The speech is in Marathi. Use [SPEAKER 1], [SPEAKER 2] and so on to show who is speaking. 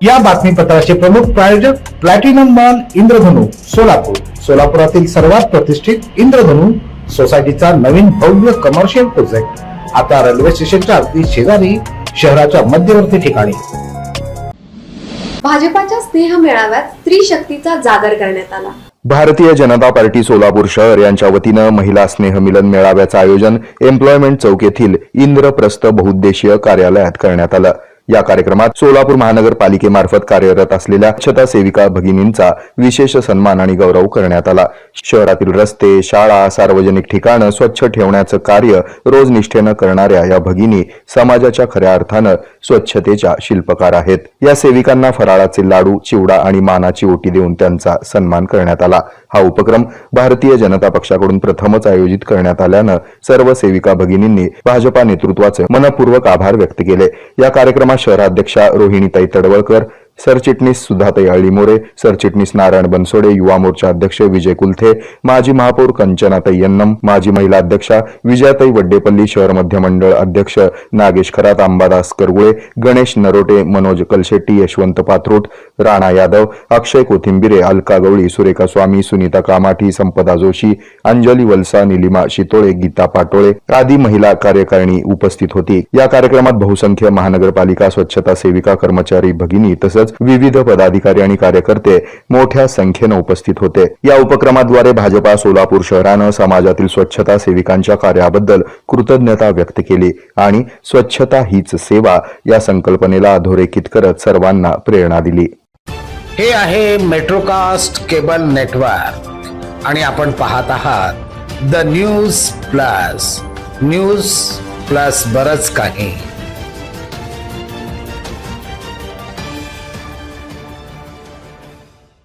[SPEAKER 1] या बातमीपत्राचे प्रमुख प्रायोजक प्लॅटिनम मॉल इंद्रधनु सोलापूर. सोलापुरातील सर्वात प्रतिष्ठित इंद्रधनु सोसायटीचा नवीन भव्य कमर्शियल प्रोजेक्ट आता रेल्वे स्टेशनच्या अगदी शेजारी शहराच्या मध्यवर्ती ठिकाणी.
[SPEAKER 2] भाजपाच्या स्नेह मेळाव्यात स्त्री शक्तीचा जागर करण्यात आला.
[SPEAKER 3] भारतीय जनता पार्टी सोलापूर शहर यांच्या वतीनं महिला स्नेह मिलन मेळाव्याचं आयोजन एम्प्लॉयमेंट चौक येथील इंद्रप्रस्थ बहुउद्देशीय कार्यालयात करण्यात आलं. या कार्यक्रमात सोलापूर महानगरपालिकेमार्फत कार्यरत असलेल्या स्वच्छता सेविका भगिनींचा विशेष सन्मान आणि गौरव करण्यात आला. शहरातील रस्ते शाळा सार्वजनिक ठिकाणं स्वच्छ ठेवण्याचं कार्य रोज निष्ठेनं करणाऱ्या या भगिनी समाजाच्या खऱ्या अर्थानं स्वच्छतेच्या शिल्पकार आहेत. या सेविकांना फराळाचे लाडू चिवडा आणि मानाची ओटी देऊन त्यांचा सन्मान करण्यात आला. हा उपक्रम भारतीय जनता पक्षाकडून प्रथमच आयोजित करण्यात आल्यानं सर्व सेविका भगिनींनी भाजपा नेतृत्वाचे मनपूर्वक आभार व्यक्त केले. या कार्यक्रमात शहराध्यक्षा रोहिणीताई तडवळकर सरचिटणीस सुधाताई अळीमोरे सरचिटणीस नारायण बनसोडे युवा मोर्चा अध्यक्ष विजय कुलथे माजी महापौर कंचनाताई यन्नम माजी महिला अध्यक्षा विजयाताई वड्डेपल्ली शहर मध्य मंडळ अध्यक्ष नागेश खरात अंबादास करगुळे गणेश नरोटे मनोज कलशेट्टी यशवंत पाथरोट राणा यादव अक्षय कोथिंबिरे अलका गवळी सुरेखा स्वामी सुनीता कामाठी संपदा जोशी अंजली वलसा निलिमा शितोळे गीता पाटोळे आदी महिला कार्यकारिणी उपस्थित होती. या कार्यक्रमात बहुसंख्य महानगरपालिका स्वच्छता सेविका कर्मचारी भगिनी तसंच विविध पदाधिकारी आणि कार्यकर्ते मोठ्या संख्येनं उपस्थित होते. या उपक्रमाद्वारे भाजपा सोलापूर शहरानं समाजातील स्वच्छता सेविकांच्या कार्याबद्दल कृतज्ञता व्यक्त केली आणि स्वच्छता हीच सेवा या संकल्पनेला अधोरेखित करत सर्वांना प्रेरणा दिली.
[SPEAKER 4] हे आहे मेट्रोकास्ट केबल नेटवर्क आणि आपण पाहत आहात the news plus. News plus बरच काही.